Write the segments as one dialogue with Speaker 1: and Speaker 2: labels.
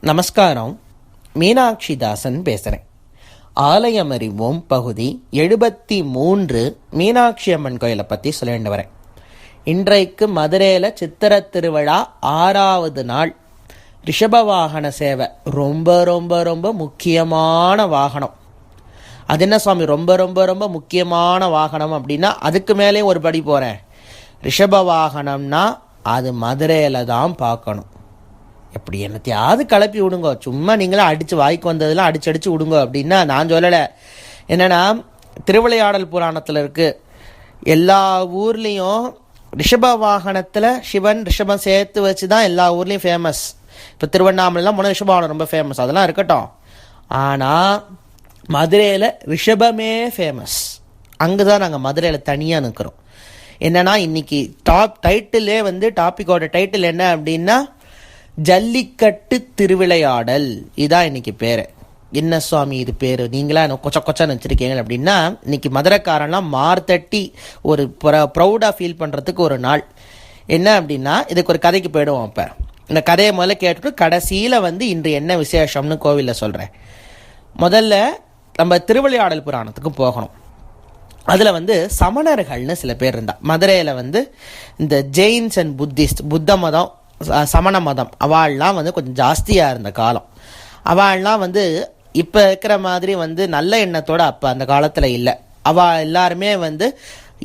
Speaker 1: நமஸ்காரம். மீனாட்சி தாசன் பேசுகிறேன் ஆலயம் அறிவோம் பகுதி எழுபத்தி மூன்று மீனாட்சி அம்மன் கோயிலை பற்றி சொல்லிட்டு வரேன். இன்றைக்கு மதுரையில் சித்திர திருவிழா ஆறாவது நாள். ரிஷப வாகன சேவை. ரொம்ப ரொம்ப ரொம்ப முக்கியமான வாகனம். அது என்ன சுவாமி? ரொம்ப ரொம்ப ரொம்ப முக்கியமான வாகனம் அப்படின்னா அதுக்கு மேலே ஒரு படி போகிறேன் ரிஷப வாகனம்னா அது மதுரையில் தான் பார்க்கணும். எப்படி என்னத்தையாவது கிளப்பி விடுங்க. சும்மா நீங்களும் அடித்து வாய்க்கு வந்ததெல்லாம் அடிச்சு அடித்து விடுங்க அப்படின்னா நான் சொல்லலை. என்னென்னா திருவிளையாடல் புராணத்தில் இருக்குது எல்லா ஊர்லேயும் ரிஷப வாகனத்தில் சிவன் ரிஷபம் சேர்த்து வச்சு தான் எல்லா ஊர்லேயும் ஃபேமஸ் இப்போ திருவண்ணாமலைலாம் போனால் ரிஷபவாகனம் ரொம்ப ஃபேமஸ் அதெல்லாம் இருக்கட்டும். ஆனால் மதுரையில் ரிஷபமே ஃபேமஸ் அங்கே தான் நாங்கள் மதுரையில் தனியாக நிற்கிறோம் என்னென்னா இன்றைக்கி டாப் டைட்டிலே வந்து டாப்பிக்கோட டைட்டில் என்ன அப்படின்னா ஜல்லிக்கட்டு திருவிளையாடல். இதான் இன்னைக்கு பேர். என்ன சுவாமி இது பேர்? நீங்களா என்ன கொச்ச கொச்சன்னு வச்சுருக்கீங்க அப்படின்னா இன்னைக்கு மதுரைக்காரன்லாம் மார்த்தட்டி ஒரு ப்ரௌடாக ஃபீல் பண்ணுறதுக்கு ஒரு நாள். என்ன அப்படின்னா இதுக்கு ஒரு கதைக்கு போயிடுவோம் அப்போ. இந்த கதையை முதல்ல கேட்டுட்டு கடைசியில் வந்து இன்று என்ன விசேஷம்னு கோவிலில் சொல்கிறேன் முதல்ல நம்ம திருவிளையாடல் புராணத்துக்கு போகணும். அதில் வந்து சமணர்கள்னு சில பேர் இருந்தா. மதுரையில் வந்து இந்த ஜெயின்ஸ் அண்ட் புத்திஸ்ட் புத்த மதம் சமண மதம். அவாள்லாம் வந்து கொஞ்சம் ஜாஸ்தியாக இருந்த காலம். அவாள்லாம் வந்து இப்போ இருக்கிற மாதிரி வந்து நல்ல எண்ணத்தோடு அப்போ அந்த காலத்தில் இல்லை. அவள் எல்லாருமே வந்து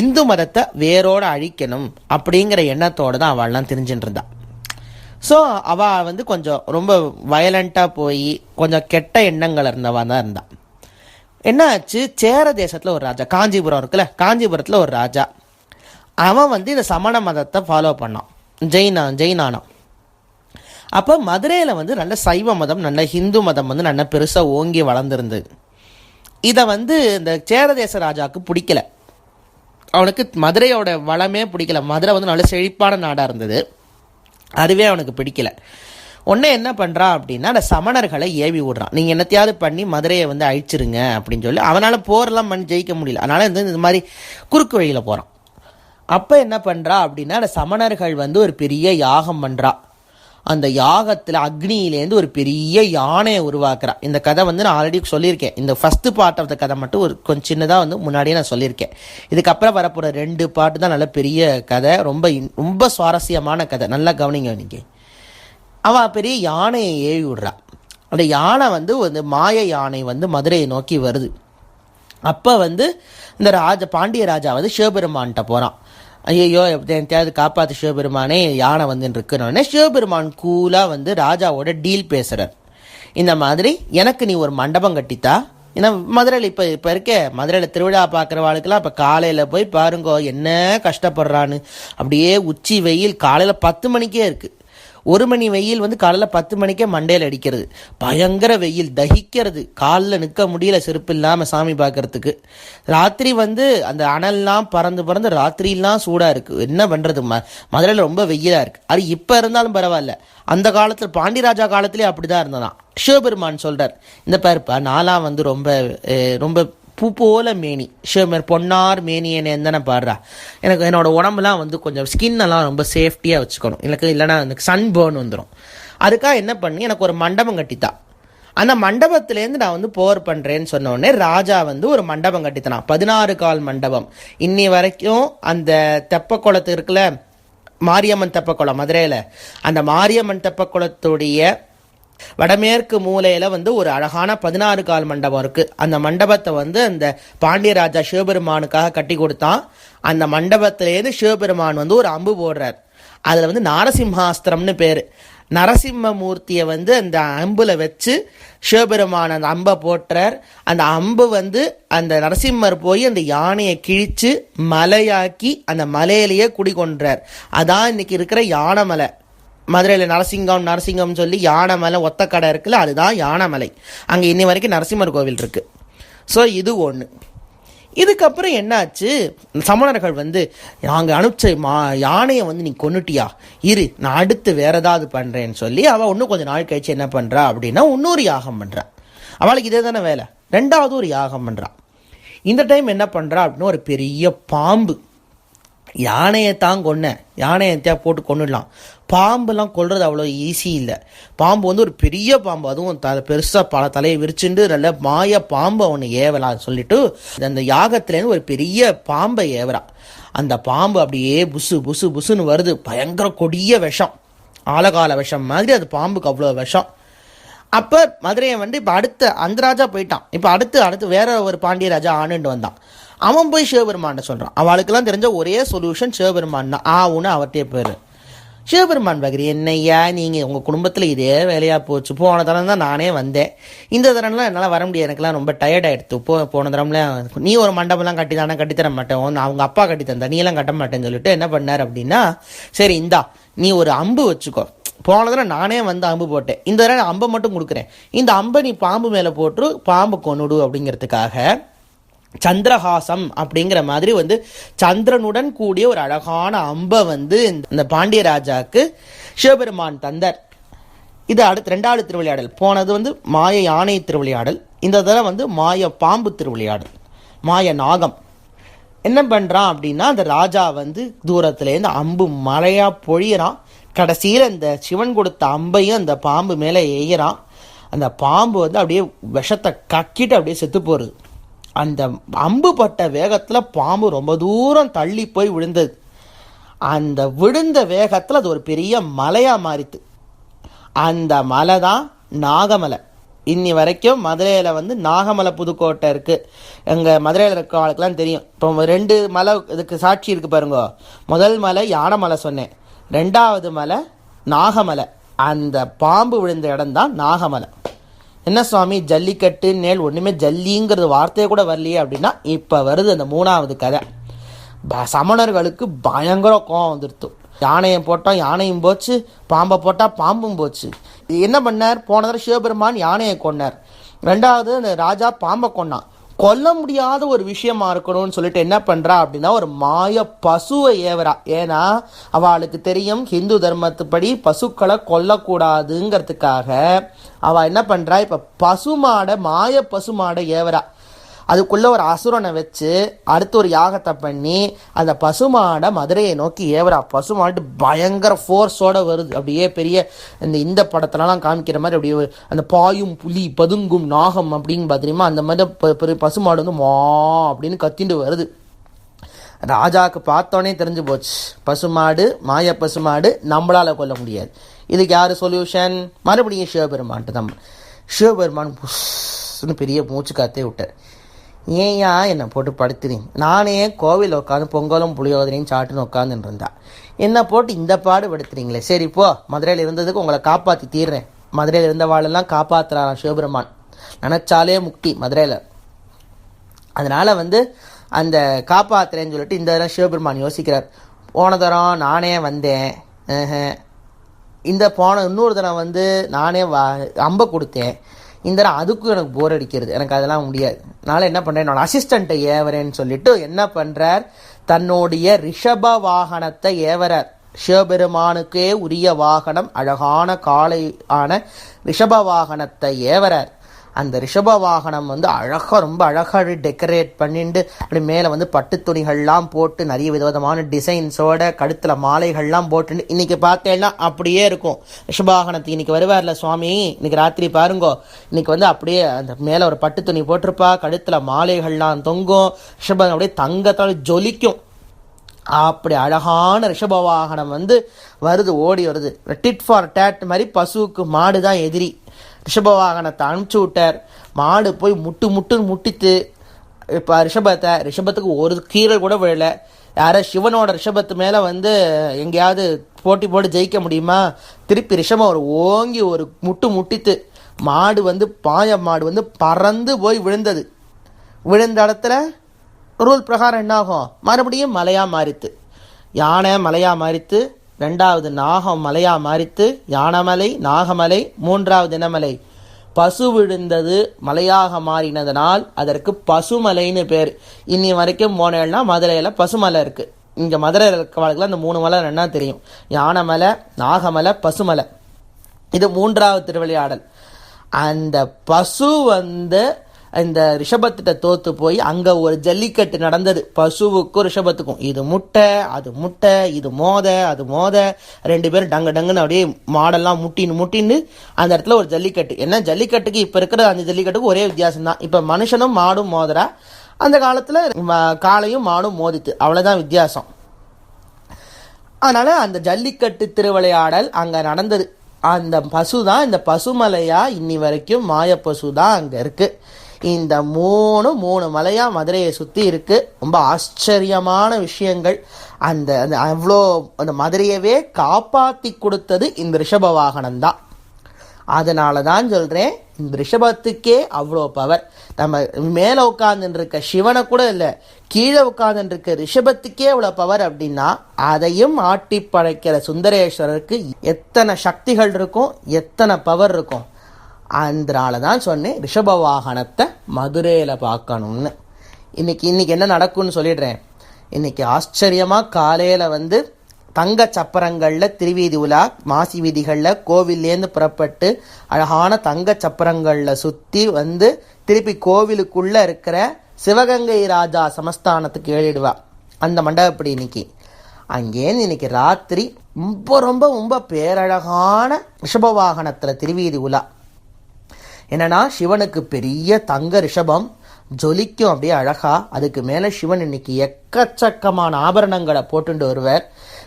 Speaker 1: இந்து மதத்தை வேரோடு அழிக்கணும் அப்படிங்கிற எண்ணத்தோடு தான் அவள்லாம் தெரிஞ்சுட்டு இருந்தாள் ஸோ அவள் வந்து கொஞ்சம் ரொம்ப வயலண்ட்டாக போய் கொஞ்சம் கெட்ட எண்ணங்கள் இருந்தவா தான் இருந்தான் என்ன ஆச்சு? சேர தேசத்தில் ஒரு ராஜா காஞ்சிபுரம் இருக்குல்ல காஞ்சிபுரத்தில் ஒரு ராஜா. அவன் வந்து இந்த சமண மதத்தை ஃபாலோ பண்ணான். ஜெயினா ஜெயினானா. அப்போ மதுரையில் வந்து நல்ல சைவ மதம் நல்ல ஹிந்து மதம் வந்து நல்ல பெருசாக ஓங்கி வளர்ந்துருந்தது இதை வந்து இந்த சேரதேச ராஜாவுக்கு பிடிக்கல. அவனுக்கு மதுரையோட வளமே பிடிக்கல. மதுரை வந்து நல்ல செழிப்பான நாடாக இருந்தது. அதுவே அவனுக்கு பிடிக்கல. உடனே என்ன பண்ணுறான் அப்படின்னா அந்த சமணர்களை ஏவி விடுறான். நீங்கள் என்னத்தையாவது பண்ணி மதுரையை வந்து அழிச்சிருங்க அப்படின்னு சொல்லி அவனால் போரெல்லாம் பண்ணி ஜெயிக்க முடியல. அதனால் வந்து இந்த மாதிரி குறுக்கு வழியில் போகிறான் அப்போ என்ன பண்ணுறா அப்படின்னா அந்த சமணர்கள் வந்து ஒரு பெரிய யாகம் பண்ணுறா அந்த யாகத்தில் அக்னியிலேருந்து ஒரு பெரிய யானையை உருவாக்குறா. இந்த கதை வந்து நான் ஆல்ரெடி சொல்லியிருக்கேன். இந்த ஃபஸ்ட்டு பார்ட் ஆஃப் த கதை மட்டும் ஒரு கொஞ்சம் சின்னதாக வந்து முன்னாடியே நான் சொல்லியிருக்கேன். இதுக்கப்புறம் வரப்போகிற ரெண்டு பாட்டு தான் நல்ல பெரிய கதை. ரொம்ப இன்- ரொம்ப சுவாரஸ்யமான கதை. நல்லா கவனிங்க நீங்கள் அவன் பெரிய யானையை ஏவி விடுறா அந்த யானை வந்து ஒரு மாய யானை வந்து மதுரையை நோக்கி வருது. அப்போ வந்து இந்த ராஜ பாண்டிய ராஜா வந்து சிவபெருமான்கிட்ட போகிறான் ஐயோ எப்படியாவது காப்பாற்று சிவபெருமானே யானை வந்துன்னு இருக்குன்னு சிவபெருமான் கூலாக வந்து ராஜாவோட டீல் பேசுகிறார் இந்த மாதிரி எனக்கு நீ ஒரு மண்டபம் கட்டித்தா? ஏன்னா மதுரையில் இப்போ இப்போ இருக்கே மதுரையில் திருவிழா பார்க்குற பார்க்குறவாளுக்கெல்லாம் இப்போ காலையில் போய் பாருங்கோ என்ன கஷ்டப்படுறான்னு. அப்படியே உச்சி வெயில் காலையில் பத்து மணிக்கே இருக்குது ஒரு மணி வெயில் வந்து காலையில் பத்து மணிக்கே மண்டையில் அடிக்கிறது. பயங்கர வெயில் தகிக்கிறது. காலில் நிற்க முடியல செருப்பு இல்லாமல் சாமி பார்க்கறதுக்கு ராத்திரி வந்து அந்த அனல்லாம் பறந்து பறந்து ராத்திரிலாம் சூடாக இருக்குது என்ன பண்ணுறது ம மதுரையில் ரொம்ப வெயிலாக இருக்குது அது இப்போ இருந்தாலும் பரவாயில்ல. அந்த காலத்தில் பாண்டிராஜா காலத்திலே அப்படி தான் இருந்ததான் சிவபெருமான் சொல்கிறார் இந்த பாருப்பா நாலாம் வந்து ரொம்ப ரொம்ப பூ போல மேனி. ஷேமர் பொன்னார் மேனி என்ன தானே பாடுறா? எனக்கு என்னோட உடம்புலாம் வந்து கொஞ்சம் ஸ்கின் எல்லாம் ரொம்ப சேஃப்டியாக வச்சுக்கணும். எனக்கு இல்லைனா எனக்கு சன் பேர்ன் வந்துடும் அதுக்காக என்ன பண்ணி எனக்கு ஒரு மண்டபம் கட்டித்தா. அந்த மண்டபத்துலேருந்து நான் வந்து போர் பண்ணுறேன்னு சொன்ன ராஜா வந்து ஒரு மண்டபம் கட்டித்தனான். பதினாறு கால் மண்டபம். இன்னி வரைக்கும் அந்த தெப்பக்குளத்து இருக்குல்ல மாரியம்மன் தெப்பக்குளம் மதுரையில். அந்த மாரியம்மன் தெப்பக்குளத்துடைய வடமேற்கு மூலையில் வந்து ஒரு அழகான பதினாறு கால் மண்டபம் இருக்குது அந்த மண்டபத்தை வந்து அந்த பாண்டியராஜா சிவபெருமானுக்காக கட்டி கொடுத்தான். அந்த மண்டபத்திலேருந்து சிவபெருமான் வந்து ஒரு அம்பு போடுறார். அதில் வந்து நாரசிம்ஹாஸ்திரம்னு பேர். நரசிம்மமூர்த்தியை வந்து அந்த அம்பில் வச்சு சிவபெருமான் அந்த அம்பை போட்டுறார். அந்த அம்பு வந்து அந்த நரசிம்மர் போய் அந்த யானையை கிழித்து மலையாக்கி அந்த மலையிலேயே குடிகொன்றார். அதான் இன்னைக்கு இருக்கிற யானை மலை. மதுரையில் நரசிங்கம் நரசிங்கம் சொல்லி யானைமலை ஒத்த கடை இருக்குல்ல அதுதான் யானை மலை அங்கே இன்னி வரைக்கும் நரசிம்மர் கோவில் இருக்குது ஸோ இது ஒன்று இதுக்கப்புறம் என்னாச்சு? சமணர்கள் வந்து நாங்கள் அனுப்பிச்ச மா யானையை வந்து நீ கொண்டுட்டியா இரு நான் அடுத்து வேற ஏதாவது பண்ணுறேன்னு சொல்லி அவள் இன்னும் கொஞ்சம் நாள் கழிச்சு என்ன பண்ணுறா அப்படின்னா இன்னொரு யாகம் பண்ணுறா அவளுக்கு இதே தானே வேலை. ரெண்டாவது ஒரு யாகம் பண்ணுறா இந்த டைம் என்ன பண்ணுறா அப்படின்னு ஒரு பெரிய பாம்பு. யானையை தான் கொன்னேன் யானையை எத்தையா போட்டு கொண்டுடலாம் பாம்பெல்லாம் கொல்றது அவ்வளோ ஈஸி இல்லை. பாம்பு வந்து ஒரு பெரிய பாம்பு. அதுவும் த பெருசாக பல தலையை விரிச்சுண்டு நல்ல மாய பாம்பை ஒன்று ஏவலான்னு சொல்லிட்டு அந்த யாகத்துலேருந்து ஒரு பெரிய பாம்பை ஏவரா அந்த பாம்பு அப்படியே புசு புசு புசுன்னு வருது. பயங்கர கொடிய விஷம். ஆலகால விஷம் மாதிரி அது பாம்புக்கு அவ்வளோ விஷம். அப்போ மதுரையை வந்து இப்போ அடுத்த அந்த ராஜா போயிட்டான். இப்போ அடுத்து அடுத்து வேற ஒரு பாண்டிய ராஜா ஆண்டுட்டு வந்தான். அவன் போய் சிவபெருமான்ட்ட சொல்கிறான் அவளுக்கெல்லாம் தெரிஞ்ச ஒரே சொல்யூஷன் சிவபெருமான் தான். ஆவுன்னு அவர்கிட்டே போயிரு. சிவபெருமான் பகிரி என்னையா நீங்கள் உங்கள் குடும்பத்தில் இதே வேலையாக போச்சு. போன தரம் தான் நானே வந்தேன். இந்த தரம்லாம் என்னால் வர முடியாது. எனக்குலாம் ரொம்ப டயர்ட் ஆகிடுத்து போ போன தரம்ல நீ ஒரு மண்டபம்லாம் கட்டி தானே கட்டித்தர மாட்டேன். அவங்க அப்பா கட்டி தந்தா நீ எல்லாம் கட்ட மாட்டேன்னு சொல்லிட்டு என்ன பண்ணார் அப்படின்னா சரி இந்தா நீ ஒரு அம்பு வச்சுக்கோ. போன தடவை நானே வந்து அம்பு போட்டேன். இந்த தடவை நான் அம்பை மட்டும் கொடுக்குறேன். இந்த அம்பை நீ பாம்பு மேலே போட்டு பாம்பு கொன்னுடு அப்படிங்கிறதுக்காக சந்திரஹாசம் அப்படிங்கிற மாதிரி வந்து சந்திரனுடன் கூடிய ஒரு அழகான அம்பை வந்து இந்த- இந்த பாண்டிய ராஜாவுக்கு சிவபெருமான் தந்தார். இது அடுத்து ரெண்டாவது திருவிளையாடல். போனது வந்து மாய யானை திருவிளையாடல். இந்த தடவை வந்து மாய பாம்பு திருவிளையாடல். மாய நாகம். என்ன பண்ணுறான் அப்படின்னா அந்த ராஜா வந்து தூரத்துலேருந்து அம்பு மழையாக பொழியிறான். கடைசியில் இந்த சிவன் கொடுத்த அம்பையும் அந்த பாம்பு மேலே எய்கிறான் அந்த பாம்பு வந்து அப்படியே விஷத்தை கக்கிட்டு அப்படியே செத்து போகிறது அந்த அம்பு பட்ட வேகத்தில் பாம்பு ரொம்ப தூரம் தள்ளி போய் விழுந்தது. அந்த விழுந்த வேகத்தில் அது ஒரு பெரிய மலையாக மாறித்து. அந்த மலை தான் நாகமலை. இன்னி வரைக்கும் மதுரையில் வந்து நாகமலை புதுக்கோட்டை இருக்குது எங்கள் மதுரையில் இருக்கவங்களுக்குலாம் தெரியும். இப்போ ரெண்டு மலை இதுக்கு சாட்சி இருக்குது பாருங்க. முதல் மலை யானைமலை சொன்னேன். ரெண்டாவது மலை நாகமலை. அந்த பாம்பு விழுந்த இடம் தான் நாகமலை. என்ன சுவாமி ஜல்லிக்கட்டு நேல் ஒன்றுமே ஜல்லிங்கிறது வார்த்தையே கூட வரலையே அப்படின்னா இப்போ வருது அந்த மூணாவது கதை. ப- சமணர்களுக்கு பயங்கர கோவம் வந்துடுத்து யானையை போட்டால் யானையும் போச்சு பாம்பை போட்டால் பாம்பும் போச்சு. என்ன பண்ணார்? போன தடவை சிவபெருமான் யானையை கொன்னார். ரெண்டாவது அந்த ராஜா பாம்பை கொன்னான். கொல்ல முடியாத ஒரு விஷயமா இருக்கணும்னு சொல்லிட்டு என்ன பண்ணுறா அப்படின்னா ஒரு மாய பசுவை ஏவரா ஏன்னா அவளுக்கு தெரியும் ஹிந்து தர்மத்துப்படி பசுக்களை கொல்லக்கூடாதுங்கிறதுக்காக அவள் என்ன பண்ணுறா இப்போ பசுமாடை மாய பசுமாடை ஏவரா அதுக்குள்ளே ஒரு அசுரனை வச்சு அடுத்து ஒரு யாகத்தை பண்ணி அந்த பசுமாடை மதுரையை நோக்கி ஏவரா பசுமாடு பயங்கர ஃபோர்ஸோட வருது. அப்படியே பெரிய இந்த இந்த படத்துலலாம் காமிக்கிற மாதிரி அப்படியே அந்த பாயும் புலி பதுங்கும் நாகம் அப்படின்னு பார்த்தீங்கன்னா அந்த மாதிரி பசுமாடு வந்து மா அப்படின்னு கத்திண்டு வருது. ராஜாவுக்கு பார்த்தோன்னே தெரிஞ்சு போச்சு. பசுமாடு மாய பசுமாடு நம்மளால் கொல்ல முடியாது. இதுக்கு யார் சொல்யூஷன் மறுபடியும் சிவபெருமான்ட்டு தான். சிவபெருமான் புஷ்னு பெரிய மூச்சு காத்தே விட்டார். ஏன்யா என்னை போட்டு படுத்துறீங்க நானே கோவில் உட்காந்து பொங்கலும் புளியோதரையும் சாட்டுன்னு உட்காந்துன்னு இருந்தா என்னை போட்டு இந்த பாடு படுத்துறீங்களே. சரி போ. மதுரையில் இருந்ததுக்கு உங்களை காப்பாற்றி தீர்றேன். மதுரையில் இருந்த வாழெல்லாம் காப்பாற்றுறான் சிவபெருமான். நினச்சாலே முக்தி மதுரையில். அதனால் வந்து அந்த காப்பாத்துறேன்னு சொல்லிட்டு இந்த தடவை சிவபெருமான் யோசிக்கிறார். போன தரம் நானே வந்தேன். இந்த போன இன்னொரு தரம் வந்து நானே வா அம்பை கொடுத்தேன். இந்த தரம் அதுக்கும் எனக்கு போர் அடிக்கிறது. எனக்கு அதெல்லாம் முடியாது. அதனால் என்ன பண்ணுறேன் என்னோட அசிஸ்டண்ட்டை ஏவரேன்னு சொல்லிட்டு என்ன பண்ணுறார் தன்னுடைய ரிஷப வாகனத்தை ஏவரார் சிவபெருமானுக்கே உரிய வாகனம் அழகான காலையான ஆன ரிஷப வாகனத்தை ஏவரார் அந்த ரிஷப வாகனம் வந்து அழகாக ரொம்ப அழகாக டெக்கரேட் பண்ணிட்டு அப்படி மேலே வந்து பட்டு துணிகள்லாம் போட்டு நிறைய விதவிதமான டிசைன்ஸோட கழுத்தில் மாலைகள்லாம் போட்டு இன்றைக்கி பார்த்தேன்னா அப்படியே இருக்கும். ரிஷபவாகனத்துக்கு இன்றைக்கி வருவார்ல சுவாமி? இன்றைக்கி ராத்திரி பாருங்கோ. இன்னைக்கு வந்து அப்படியே அந்த மேலே ஒரு பட்டு துணி போட்டிருப்பா கழுத்தில் மாலைகள்லாம் தொங்கும். ரிஷபம் அப்படியே தங்கத்தால் ஜொலிக்கும். அப்படி அழகான ரிஷப வாகனம் வந்து வருது ஓடி வருது. டிட் ஃபார் டேட் மாதிரி பசுவுக்கு மாடு தான் எதிரி. ரிஷப வாகனத்தை அனுப்பிச்சு விட்டார். மாடு போய் முட்டு முட்டுன்னு முட்டித்து இப்போ ரிஷபத்தை ரிஷபத்துக்கு ஒரு கீரல் கூட விழலை. யாரோ சிவனோட ரிஷபத்து மேலே வந்து எங்கேயாவது போட்டி போட்டு ஜெயிக்க முடியுமா? திருப்பி ரிஷபம் ஒரு ஓங்கி ஒரு முட்டு முட்டித்து மாடு வந்து பாய மாடு வந்து பறந்து போய் விழுந்தது. விழுந்த இடத்துல ரூல் பிரகாரம் என்னாகும்? மறுபடியும் மலையாக மாறித்து. யானை மலையாக மாறித்து ரெண்டாவது நாகம் மலையாக மாறித்து யானமலை நாகமலை மூன்றாவது இனமலை. பசு விழுந்தது மலையாக மாறினதனால் அதற்கு பசுமலைன்னு பேர். இன்னி வரைக்கும் போனேன்னா மதுரையில் பசுமலை இருக்குது இங்கே மதுரையில் இருக்கவாளுக்குலாம் அந்த மூணு மலை என்ன தெரியும்? யானமலை நாகமலை பசுமலை. இது மூன்றாவது திருவிளையாடல் அந்த பசு வந்து இந்த ரிஷபத்திட்ட தோத்து போய் அங்க ஒரு ஜல்லிக்கட்டு நடந்தது. பசுவுக்கும் ரிஷபத்துக்கும். இது முட்டை அது முட்டை இது மோத அது மோத. ரெண்டு பேரும் டங்கு டங்குன்னு அப்படியே மாடெல்லாம் முட்டின்னு முட்டின்னு அந்த இடத்துல ஒரு ஜல்லிக்கட்டு. என்ன ஜல்லிக்கட்டுக்கு இப்ப இருக்கிற அந்த ஜல்லிக்கட்டுக்கு ஒரே வித்தியாசம் தான் இப்ப மனுஷனும் மாடும் மோதுறா. அந்த காலத்துல காளையும் மாடும் மோதித்து. அவ்வளவுதான் வித்தியாசம். அதனால அந்த ஜல்லிக்கட்டு திருவிளையாடல் அங்க நடந்தது. அந்த பசு தான் இந்த பசுமலையா இன்னி வரைக்கும் மாய பசு தான் அங்க இருக்கு. இந்த மூணு மூணு மலையாக மதுரையை சுற்றி இருக்குது ரொம்ப ஆச்சரியமான விஷயங்கள். அந்த அந்த அவ்வளோ அந்த மதுரையவே காப்பாற்றி கொடுத்தது இந்த ரிஷப வாகனம் தான் அதனால தான் சொல்கிறேன் இந்த ரிஷபத்துக்கே அவ்வளோ பவர் நம்ம மேலே உட்காந்துருக்க சிவனை கூட இல்லை கீழே உட்காந்துருக்க ரிஷபத்துக்கே அவ்வளோ பவர் அப்படின்னா அதையும் ஆட்டி படைக்கிற சுந்தரேஸ்வரருக்கு எத்தனை சக்திகள் இருக்கும் எத்தனை பவர் இருக்கும். அதனால தான் சொன்னேன் ரிஷப வாகனத்தை மதுரையில் பார்க்கணும்னு. இன்னைக்கு இன்றைக்கி என்ன நடக்கும்னு சொல்லிடுறேன். இன்னைக்கு ஆச்சரியமாக காலையில் வந்து தங்க சப்பரங்களில் திருவீதி உலா மாசி வீதிகளில் கோவில்லேருந்து புறப்பட்டு அழகான தங்க சப்பரங்களில் சுற்றி வந்து திருப்பி கோவிலுக்குள்ளே இருக்கிற சிவகங்கை ராஜா சமஸ்தானத்துக்கு ஏறிடுவா. அந்த மண்டபப்படி இன்னைக்கு? அங்கேருந்து இன்னைக்கு ராத்திரி ரொம்ப ரொம்ப ரொம்ப பேரழகான ரிஷப வாகனத்தில் திருவீதி உலா. என்னன்னா சிவனுக்கு பெரிய தங்க ரிஷபம் ஜொலிக்கும் அப்படியே அழகா அதுக்கு மேலே சிவன் இன்னைக்கு எக்கச்சக்கமான ஆபரணங்களை போட்டுட்டு வருவார்.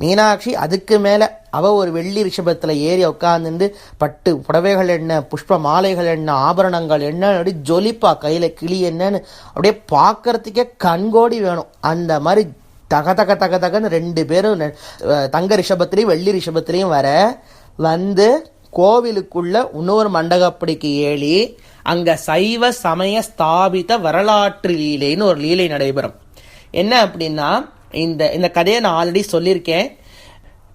Speaker 1: மீனாட்சி அதுக்கு மேலே அவ ஒரு வெள்ளி ரிஷபத்தில் ஏறி உட்காந்துட்டு பட்டு புடவைகள் என்ன புஷ்ப மாலைகள் என்ன ஆபரணங்கள் என்ன அப்படி ஜொலிப்பா கையில் கிளி என்னன்னு அப்படியே பார்க்கறதுக்கே கண்கோடி வேணும். அந்த மாதிரி தக தக தக தகன்னு ரெண்டு பேரும் தங்க ரிஷபத்திலையும் வெள்ளி ரிஷபத்திலையும் வர வந்து கோவிலுக்குள்ள இன்னொரு மண்டகப்படிக்கு ஏழி அங்க சைவ சமய ஸ்தாபித வரலாற்று லீலைன்னு ஒரு லீலை நடைபெறும். என்ன அப்படின்னா இந்த இந்த கதையை நான் ஆல்ரெடி சொல்லியிருக்கேன்.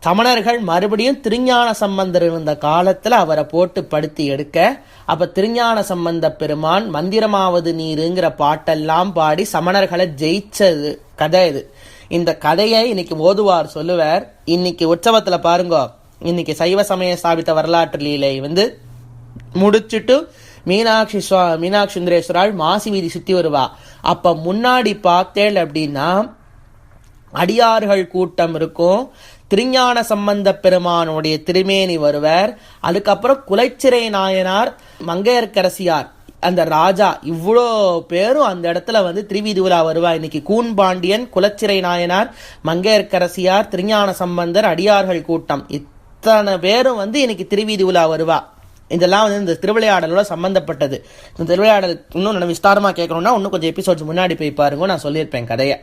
Speaker 1: சமணர்கள் மறுபடியும் திருஞான சம்பந்தர் இருந்த காலத்துல அவரை போட்டு படுத்தி எடுக்க அப்ப திருஞான சம்பந்த பெருமான் மந்திரமாவது நீருங்கிற பாட்டெல்லாம் பாடி சமணர்களை ஜெயிச்சது கதை இது. இந்த கதையை இன்னைக்கு ஓதுவார் சொல்லுவார். இன்னைக்கு உற்சவத்துல பாருங்க இன்னைக்கு சைவ சமய ஸ்தாபித்த வரலாற்று லீலை வந்து முடிச்சிட்டு மீனாட்சி சுவா மீனாட்சி சுந்தரேஸ்வரால் மாசி வீதி சுத்தி வருவா. அப்ப முன்னாடி பார்த்தேள் அப்படின்னா அடியார்கள் கூட்டம் இருக்கும். திருஞான சம்பந்த பெருமானுடைய திருமேனி வருவர். அதுக்கப்புறம் குலைச்சிறை நாயனார் மங்கையர்கரசியார் அந்த ராஜா இவ்வளோ பேரும் அந்த இடத்துல வந்து திருவீதி உலா வருவா. இன்னைக்கு கூன்பாண்டியன் குலச்சிறை நாயனார் மங்கையர்க்கரசியார் திருஞான சம்பந்தர் அடியார்கள் கூட்டம். அத்தனை பேரும் வந்து இன்னைக்கு திருவீதி உலா வருவா. இதெல்லாம் வந்து இந்த திருவிளையாடலோட சம்பந்தப்பட்டது. இந்த திருவிளையாடல் இன்னும் நம்ம விஸ்தாரமாக கேட்கணும்னா இன்னும் கொஞ்சம் எபிசோட்ஸ் முன்னாடி போய் பாருங்க நான் சொல்லியிருப்பேன் கதையை.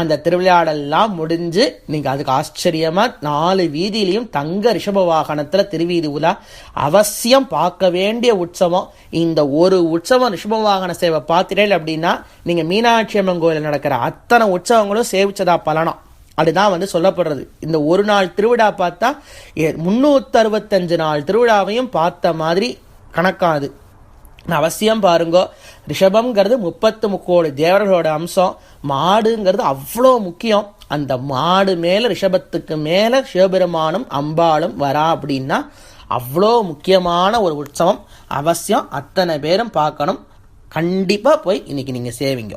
Speaker 1: அந்த திருவிளையாடல்லாம் முடிஞ்சு நீங்கள் அதுக்கு ஆச்சரியமாக நாலு வீதியிலையும் தங்க ரிஷப வாகனத்தில் திருவீதி உலா அவசியம் பார்க்க வேண்டிய உற்சவம். இந்த ஒரு உற்சவம் ரிஷப வாகன சேவை பார்த்துட்டேன் அப்படின்னா நீங்கள் மீனாட்சி அம்மன் கோயிலில் நடக்கிற அத்தனை உற்சவங்களும் சேவிச்சதா பலனம். அதுதான் வந்து சொல்லப்படுறது. இந்த ஒரு நாள் திருவிழா பார்த்தா முன்னூத்தி அறுபத்தஞ்சு நாள் திருவிழாவையும் பார்த்த மாதிரி கணக்காது. அவசியம் பாருங்க ரிஷபம்ங்கிறது முப்பத்து முக்கோடு தேவர்களோட அம்சம். மாடுங்கிறது அவ்வளோ முக்கியம். அந்த மாடு மேலே ரிஷபத்துக்கு மேலே சிவபெருமானும் அம்பாளும் வரா அப்படின்னா அவ்வளோ முக்கியமான ஒரு உற்சவம். அவசியம் அத்தனை பேரும் பார்க்கணும். கண்டிப்பாக போய் இன்னைக்கு நீங்கள் சேவிங்க.